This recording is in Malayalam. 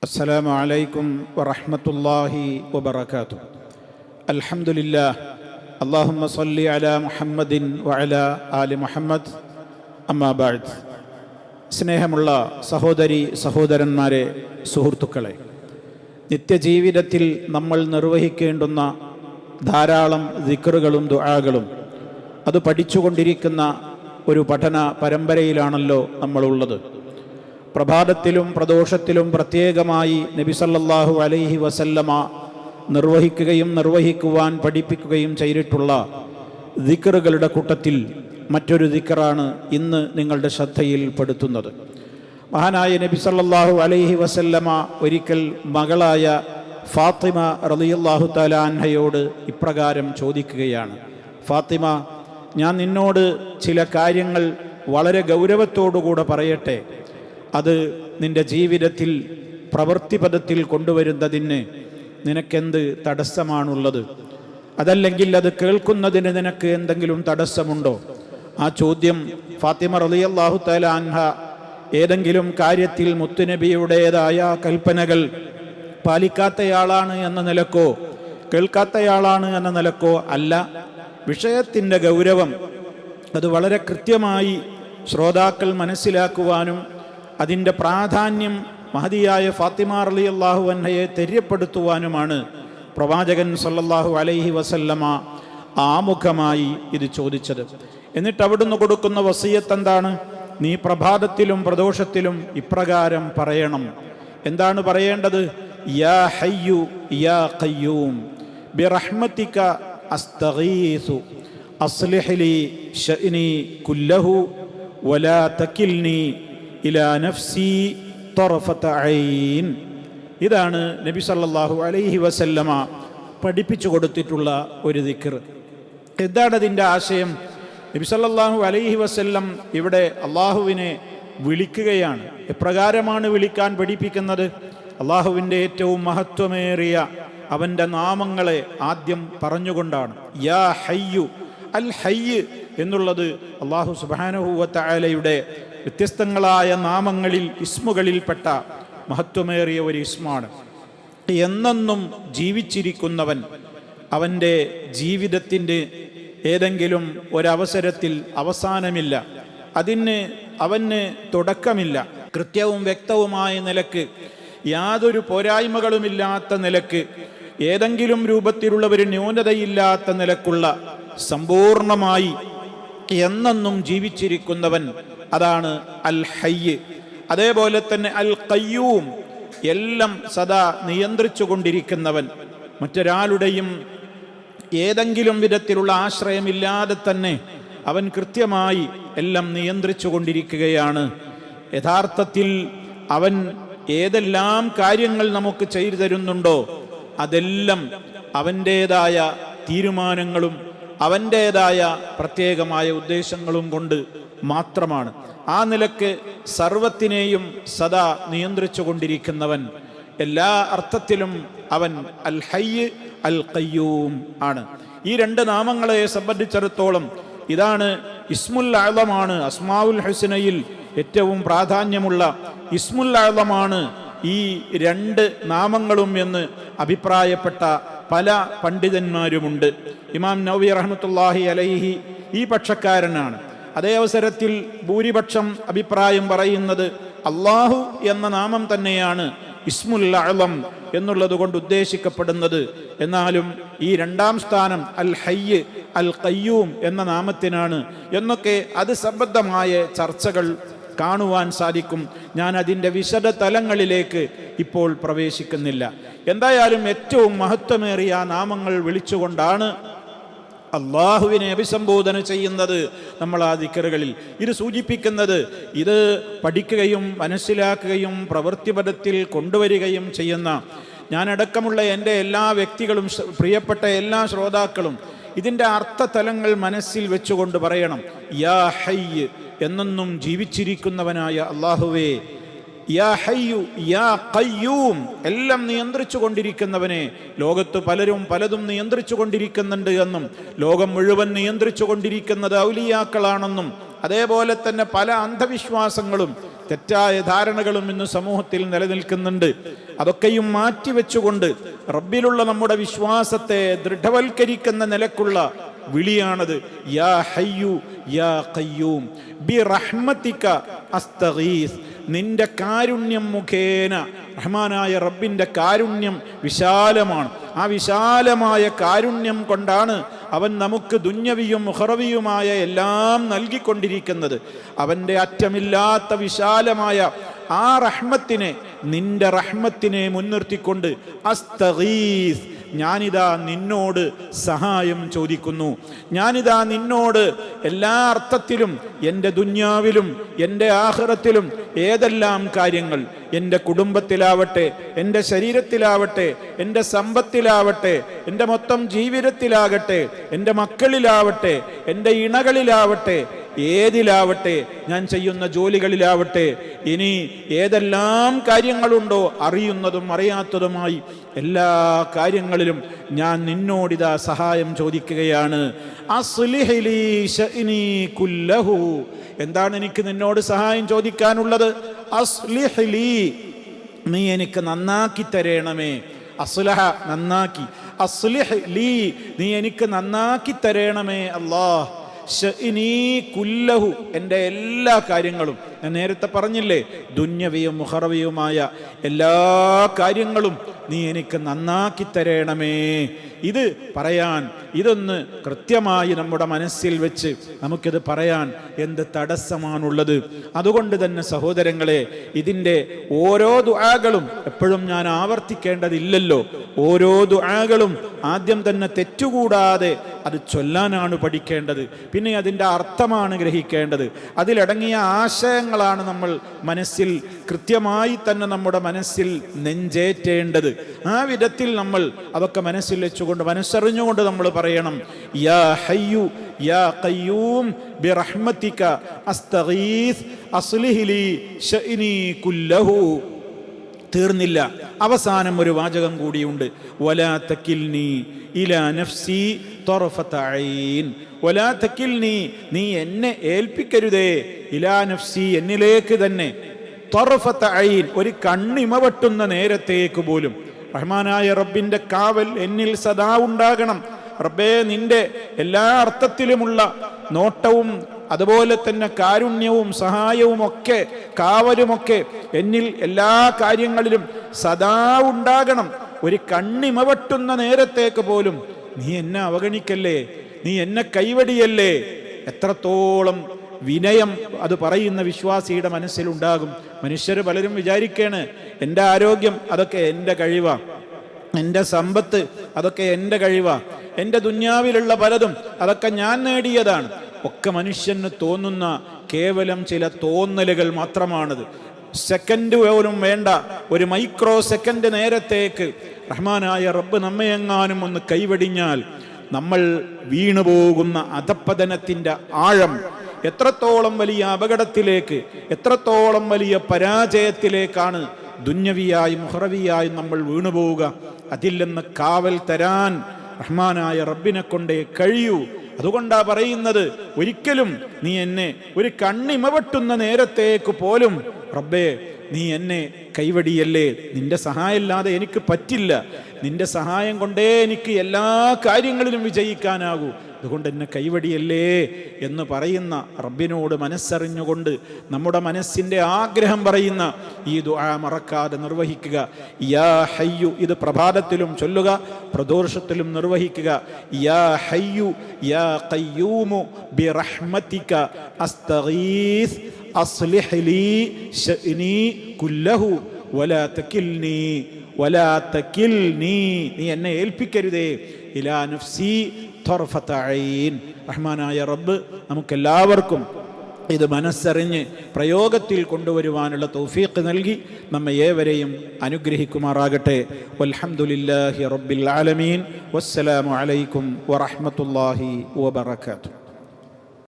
السلام عليكم ورحمة الله وبركاته الحمد لله اللهم صل على محمد وعلى آل محمد أما بعد സ്നേഹമുള്ള സഹോദരി സഹോദരന്മാരെ സുഹൃത്തുക്കളെ നിത്യജീവിതത്തിൽ നമ്മൾ നിർവഹിക്കേണ്ടുന്ന ധാരാളം ദിക്കറുകളും ദുആകളും അത് പഠിച്ചുകൊണ്ടിരിക്കുന്ന ഒരു പഠന പരമ്പരയിലാണല്ലോ നമ്മളുള്ളത് പ്രഭാതത്തിലും പ്രദോഷത്തിലും പ്രത്യേകമായി നബിസല്ലാഹു അലൈഹി വസല്ലമ നിർവഹിക്കുകയും നിർവഹിക്കുവാൻ പഠിപ്പിക്കുകയും ചെയ്തിട്ടുള്ള ദിക്കറുകളുടെ കൂട്ടത്തിൽ മറ്റൊരു ദിക്കറാണ് ഇന്ന് നിങ്ങളുടെ ശ്രദ്ധയിൽ പെടുത്തുന്നത്. മഹാനായ നബി സല്ലല്ലാഹു അലൈഹി വസല്ലമ ഒരിക്കൽ മകളായ ഫാത്തിമ റളിയല്ലാഹു തലാൻഹയോട് ഇപ്രകാരം ചോദിക്കുകയാണ്. ഫാത്തിമ ഞാൻ നിന്നോട് ചില കാര്യങ്ങൾ വളരെ ഗൗരവത്തോടുകൂടെ പറയട്ടെ. അത് നിന്റെ ജീവിതത്തിൽ പ്രവൃത്തിപഥത്തിൽ കൊണ്ടുവരുന്നതിന് നിനക്കെന്ത് തടസ്സമാണുള്ളത്? അതല്ലെങ്കിൽ അത് കേൾക്കുന്നതിന് നിനക്ക് എന്തെങ്കിലും തടസ്സമുണ്ടോ? ആ ചോദ്യം ഫാത്തിമ റളിയല്ലാഹു തആല അൻഹ ഏതെങ്കിലും കാര്യത്തിൽ മുത്തുനബിയുടേതായ കൽപ്പനകൾ പാലിക്കാത്തയാളാണ് എന്ന നിലക്കോ കേൾക്കാത്തയാളാണ് എന്ന നിലക്കോ അല്ല. വിഷയത്തിന്റെ ഗൗരവം അത് വളരെ കൃത്യമായി ശ്രോതാക്കൾ മനസ്സിലാക്കുവാനും അതിന്റെ പ്രാധാന്യം മഹതിയായ ഫാത്തിമ അലി അള്ളാഹു അന്നയെ തെര്യപ്പെടുത്തുവാനുമാണ്. പ്രവാചകൻ സല്ലല്ലാഹു അലൈഹി വസല്ലമ ആമുഖമായി ഇത് ചോദിച്ചത്. എന്നിട്ട് അവിടുന്ന് കൊടുക്കുന്ന വസീയത്ത് എന്താണ്? നീ പ്രഭാതത്തിലും പ്രദോഷത്തിലും ഇപ്രകാരം പറയണം. എന്താണ് പറയേണ്ടത്? യാ ഹയ്യു യാ ഖയ്യൂം ബിറഹ്മതിക അസ്തഗീസു അസ്ലിഹ് ലി കുല്ലഹു വലാ തകിൽനി ഇലാ നഫ്സി തൊറഫത്ത ഐൻ ഇതാണ് നബി സല്ലാഹു അലൈഹി വസല്ലമ പഠിപ്പിച്ചു കൊടുത്തിട്ടുള്ള ഒരു ദിക്കർ എന്താണ് അതിന്റെ ആശയം? നബി സല്ലാഹു അലൈഹി വസല്ലം ഇവിടെ അള്ളാഹുവിനെ വിളിക്കുകയാണ്. എപ്രകാരമാണ് വിളിക്കാൻ പഠിപ്പിക്കുന്നത്? അള്ളാഹുവിന്റെ ഏറ്റവും മഹത്വമേറിയ അവന്റെ നാമങ്ങളെ ആദ്യം പറഞ്ഞുകൊണ്ടാണ്. യാ ഹയ്യു അൽ ഹയ്യ് എന്നുള്ളത് അള്ളാഹു സുബാനഹുവത്തലയുടെ വ്യത്യസ്തങ്ങളായ നാമങ്ങളിൽ ഇസ്മുകളിൽപ്പെട്ട മഹത്വമേറിയ ഒരു ഇസ്മാണ്. എന്നെന്നും ജീവിച്ചിരിക്കുന്നവൻ അവന്റെ ജീവിതത്തിന്റെ ഏതെങ്കിലും ഒരവസരത്തിൽ അവസാനമില്ല. അതിന് അവന് തുടക്കമില്ല. കൃത്യവും വ്യക്തവുമായ നിലയ്ക്ക് യാതൊരു പോരായ്മകളുമില്ലാത്ത നിലയ്ക്ക് ഏതെങ്കിലും രൂപത്തിലുള്ള ഒരു ന്യൂനതയില്ലാത്ത നിലക്കുള്ള സമ്പൂർണമായി എന്നെന്നും ജീവിച്ചിരിക്കുന്നവൻ അതാണ് അൽ ഹയ്യ് അതേപോലെ തന്നെ അൽ കയ്യൂം എല്ലാം സദാ നിയന്ത്രിച്ചു കൊണ്ടിരിക്കുന്നവൻ മറ്റൊരാളുടെയും ഏതെങ്കിലും വിധത്തിലുള്ള ആശ്രയമില്ലാതെ തന്നെ അവൻ കൃത്യമായി എല്ലാം നിയന്ത്രിച്ചു കൊണ്ടിരിക്കുകയാണ് യഥാർത്ഥത്തിൽ അവൻ ഏതെല്ലാം കാര്യങ്ങൾ നമുക്ക് ചെയ്തു തരുന്നുണ്ടോ അതെല്ലാം അവന്റേതായ തീരുമാനങ്ങളും അവന്റേതായ പ്രത്യേകമായ ഉദ്ദേശങ്ങളും കൊണ്ട് മാത്രമാണ്. ആ നിലയ്ക്ക് സർവത്തിനെയും സദാ നിയന്ത്രിച്ചു കൊണ്ടിരിക്കുന്നവൻ എല്ലാ അർത്ഥത്തിലും അവൻ അൽ ഹയ്യ് അൽ കയ്യൂം ആണ്. ഈ രണ്ട് നാമങ്ങളെ സംബന്ധിച്ചിടത്തോളം ഇതാണ് ഇസ്മുൽ ആളമാണ് അസ്മാവുൽ ഹുസനയിൽ ഏറ്റവും പ്രാധാന്യമുള്ള ഇസ്മുൽ ആളമാണ് ഈ രണ്ട് നാമങ്ങളും എന്ന് അഭിപ്രായപ്പെട്ട പല പണ്ഡിതന്മാരുമുണ്ട്. ഇമാം നവി റഹ്മത്തുല്ലാഹി അലൈഹി ഈ പക്ഷക്കാരനാണ്. അതേ അവസരത്തിൽ ഭൂരിപക്ഷം അഭിപ്രായം പറയുന്നത് അള്ളാഹു എന്ന നാമം തന്നെയാണ് ഇസ്മുൽ അളം എന്നുള്ളത് കൊണ്ട് ഉദ്ദേശിക്കപ്പെടുന്നത്. എന്നാലും ഈ രണ്ടാം സ്ഥാനം അൽ ഹയ്യ് അൽ കയ്യൂം എന്ന നാമത്തിനാണ് എന്നൊക്കെ അത് സംബന്ധമായ ചർച്ചകൾ കാണുവാൻ സാധിക്കും. ഞാൻ അതിന്റെ വിശദ തലങ്ങളിലേക്ക് ഇപ്പോൾ പ്രവേശിക്കുന്നില്ല. എന്തായാലും ഏറ്റവും മഹത്വമേറിയ ആ നാമങ്ങൾ വിളിച്ചുകൊണ്ടാണ് അള്ളാഹുവിനെ അഭിസംബോധന ചെയ്യുന്നത് നമ്മൾ ആ ദിക്കറുകളിൽ. ഇത് സൂചിപ്പിക്കുന്നത് ഇത് പഠിക്കുകയും മനസ്സിലാക്കുകയും പ്രവൃത്തിപഥത്തിൽ കൊണ്ടുവരികയും ചെയ്യുന്ന ഞാനടക്കമുള്ള എന്റെ എല്ലാ വ്യക്തികളും പ്രിയപ്പെട്ട എല്ലാ ശ്രോതാക്കളും ഇതിന്റെ അർത്ഥതലങ്ങൾ മനസ്സിൽ വെച്ചുകൊണ്ട് പറയണം. യാ ഹയ്യ് എന്നെന്നും ജീവിച്ചിരിക്കുന്നവനായ അള്ളാഹുവേ യാ ഹയ്യു യാ കയ്യൂം എല്ലാം നിയന്ത്രിച്ചു കൊണ്ടിരിക്കുന്നവനെ ലോകത്ത് പലരും പലതും നിയന്ത്രിച്ചു കൊണ്ടിരിക്കുന്നുണ്ട് എന്നും ലോകം മുഴുവൻ നിയന്ത്രിച്ചു കൊണ്ടിരിക്കുന്നത് ഔലിയാക്കളാണെന്നും അതേപോലെ തന്നെ പല അന്ധവിശ്വാസങ്ങളും തെറ്റായ ധാരണകളും ഇന്ന് സമൂഹത്തിൽ നിലനിൽക്കുന്നുണ്ട്. അതൊക്കെയും മാറ്റിവെച്ചുകൊണ്ട് റബ്ബിലുള്ള നമ്മുടെ വിശ്വാസത്തെ ദൃഢവൽക്കരിക്കുന്ന നിലക്കുള്ള വിളിയാണത്. യാ ഹയ്യു യാ ഖയ്യൂം. ബി റഹ്മത്തിക നിന്റെ കാരുണ്യം മുഖേന. റഹ്മാനായ റബ്ബിന്റെ കാരുണ്യം വിശാലമാണ്. ആ വിശാലമായ കാരുണ്യം കൊണ്ടാണ് അവൻ നമുക്ക് ദുഞ്ഞവിയും മുഹറവിയുമായ എല്ലാം നൽകിക്കൊണ്ടിരിക്കുന്നത്. അവന്റെ അറ്റമില്ലാത്ത വിശാലമായ ആ റഹ്മത്തിനെ നിന്റെ റഹ്മത്തിനെ മുൻനിർത്തിക്കൊണ്ട് അസ്തഗീസ് ഞാനിതാ നിന്നോട് സഹായം ചോദിക്കുന്നു. ഞാനിതാ നിന്നോട് എല്ലാ അർത്ഥത്തിലും എന്റെ ദുന്യാവിലും എന്റെ ആഹ്റത്തിലും ഏതെല്ലാം കാര്യങ്ങൾ എന്റെ കുടുംബത്തിലാവട്ടെ എന്റെ ശരീരത്തിലാവട്ടെ എന്റെ സമ്പത്തിലാവട്ടെ എന്റെ മൊത്തം ജീവിതത്തിലാകട്ടെ എന്റെ മക്കളിലാവട്ടെ എന്റെ ഇണകളിലാവട്ടെ ഏതിലാവട്ടെ ഞാൻ ചെയ്യുന്ന ജോലികളിലാവട്ടെ ഇനി ഏതെല്ലാം കാര്യങ്ങളുണ്ടോ അറിയുന്നതും അറിയാത്തതുമായി എല്ലാ കാര്യങ്ങളിലും ഞാൻ നിന്നോടിതാ സഹായം ചോദിക്കുകയാണ്. എന്താണ് എനിക്ക് നിന്നോട് സഹായം ചോദിക്കാനുള്ളത്? നീ എനിക്ക് നന്നാക്കി തരേണമേ. അസ്ലഹ നന്നാക്കി. അസ്ലിഹ് ലീ നീ എനിക്ക് നന്നാക്കി തരേണമേ ശഇനീ കുല്ലഹു എന്റെ എല്ലാ കാര്യങ്ങളും. ഞാൻ നേരത്തെ പറഞ്ഞില്ലേ ദുന്യവിയും മുഹറവിയുമായ എല്ലാ കാര്യങ്ങളും നീ എനിക്ക് നന്നാക്കി തരേണമേ. ഇത് പറയാൻ ഇതൊന്ന് കൃത്യമായി നമ്മുടെ മനസ്സിൽ വെച്ച് നമുക്കിത് പറയാൻ എന്ത് തടസ്സമാണുള്ളത്. അതുകൊണ്ട് തന്നെ സഹോദരങ്ങളെ ഇതിന്റെ ഓരോ ദുആകളും എപ്പോഴും ഞാൻ ആവർത്തിക്കേണ്ടതില്ലല്ലോ. ഓരോ ദുആകളും ആദ്യം തന്നെ തെറ്റുകൂടാതെ അത് ചൊല്ലാനാണ് പഠിക്കേണ്ടത്. പിന്നെ അതിന്റെ അർത്ഥമാണ് ഗ്രഹിക്കേണ്ടത്. അതിലടങ്ങിയ ആശയങ്ങളാണ് നമ്മൾ മനസ്സിൽ കൃത്യമായി തന്നെ നമ്മുടെ മനസ്സിൽ നെഞ്ചേറ്റേണ്ടത്. ആ വിധത്തിൽ നമ്മൾ അതൊക്കെ മനസ്സിൽ വെച്ചുകൊണ്ട് മനസ്സറിഞ്ഞുകൊണ്ട് നമ്മൾ പറയണം. യാ ഹയ്യു യാ ഖയ്യൂം ബിറഹ്മതിക അസ്തഗീസ് അസ്ലിഹി ലി കുല്ലഹു. തീർന്നില്ല. അവസാനം ഒരു വാചകം കൂടിയുണ്ട്. വലാ തക്കിൽനി ഇലാ നഫ്സി വലാ തക്കിൽനി നീ എന്നെ ഏൽപ്പിക്കരുതേ. ഇലാ നഫ്സി എന്നിലേക്ക് തന്നെ. ഒരു കണ്ണിമ വെട്ടുന്ന നേരത്തേക്ക് പോലും. റഹ്മാനായ റബ്ബിന്റെ കാവൽ എന്നിൽ സദാ ഉണ്ടാകണം. റബ്ബേ നിന്റെ എല്ലാ അർത്ഥത്തിലുമുള്ള നോട്ടവും അതുപോലെ തന്നെ കാരുണ്യവും സഹായവും ഒക്കെ കാവലുമൊക്കെ എന്നിൽ എല്ലാ കാര്യങ്ങളിലും സദാ ഉണ്ടാകണം. ഒരു കണ്ണിമ വെട്ടുന്ന നേരത്തേക്ക് പോലും നീ എന്നെ അവഗണിക്കല്ലേ? നീ എന്നെ കൈവടിയല്ലേ? എത്രത്തോളം വിനയം അത് പറയുന്ന വിശ്വാസിയുടെ മനസ്സിലുണ്ടാകും. മനുഷ്യർ പലരും വിചാരിക്കാണ് എന്റെ ആരോഗ്യം അതൊക്കെ എന്റെ കഴിവാ. എന്റെ സമ്പത്ത് അതൊക്കെ എന്റെ കഴിവാ. എന്റെ ദുന്യാവിലുള്ള പലതും അതൊക്കെ ഞാൻ നേടിയതാണ്. ഒക്കെ മനുഷ്യന് തോന്നുന്ന കേവലം ചില തോന്നലുകൾ മാത്രമാണത്. സെക്കൻഡ് പോലും വേണ്ട ഒരു മൈക്രോ സെക്കൻഡ് നേരത്തേക്ക് റഹ്മാനായ റബ്ബ് നമ്മയെങ്ങാനും ഒന്ന് കൈവടിഞ്ഞാൽ നമ്മൾ വീണുപോകുന്ന അധപ്പതനത്തിന്റെ ആഴം എത്രത്തോളം വലിയ അപകടത്തിലേക്ക് എത്രത്തോളം വലിയ പരാജയത്തിലേക്കാണ് ദുന്യവിയായി മുഹറവിയായി നമ്മൾ വീണുപോവുക. അതിൽ നിന്ന് കാവൽ തരാൻ റഹ്മാനായ റബ്ബിനെ കൊണ്ടേ കഴിയൂ. അതുകൊണ്ടാ പറയുന്നത് ഒരിക്കലും നീ എന്നെ ഒരു കണ്ണിമവെട്ടുന്ന നേരത്തേക്ക് പോലും റബ്ബേ നീ എന്നെ കൈവടിയല്ലേ? നിന്റെ സഹായമില്ലാതെ എനിക്ക് പറ്റില്ല. നിന്റെ സഹായം കൊണ്ടേ എനിക്ക് എല്ലാ കാര്യങ്ങളിലും വിജയിക്കാനാകൂ. അതുകൊണ്ട് എന്നെ കൈവടിയല്ലേ എന്ന് പറയുന്ന റബ്ബിനോട് മനസ്സറിഞ്ഞുകൊണ്ട് നമ്മുടെ മനസ്സിന്റെ ആഗ്രഹം പറയുന്ന ഈ ദുആ മറക്കാതെ നിർവഹിക്കുക. യാ ഹയ്യു ഇത് പ്രഭാതത്തിലും ചൊല്ലുക പ്രദോഷത്തിലും നിർവഹിക്കുക. യാ ഹയ്യു യാ ഖയ്യൂമു ബിറഹ്മതിക അസ്തഗീസ്. ലീ ശഅ്നി കുല്ലഹു വലാ തകിൽനി വലാ തകിൽനി. നീ എന്നെ ഏൽപ്പിക്കരുതേ. ഇലാ നഫ്സി തൊർഫത്ത ഐൻ റഹ്മാനായ റബ്ബ് നമുക്കെല്ലാവർക്കും ഇത് മനസ്സറിഞ്ഞ് പ്രയോഗത്തിൽ കൊണ്ടുവരുവാനുള്ള തൗഫീഖ് നൽകി നമ്മെ ഏവരെയും അനുഗ്രഹിക്കുമാറാകട്ടെ. വൽഹംദുലില്ലാഹി റബ്ബിൽ ആലമീൻ. വസ്സലാമു അലൈക്കും വറഹ്മത്തുള്ളാഹി വബറകാതുഹു.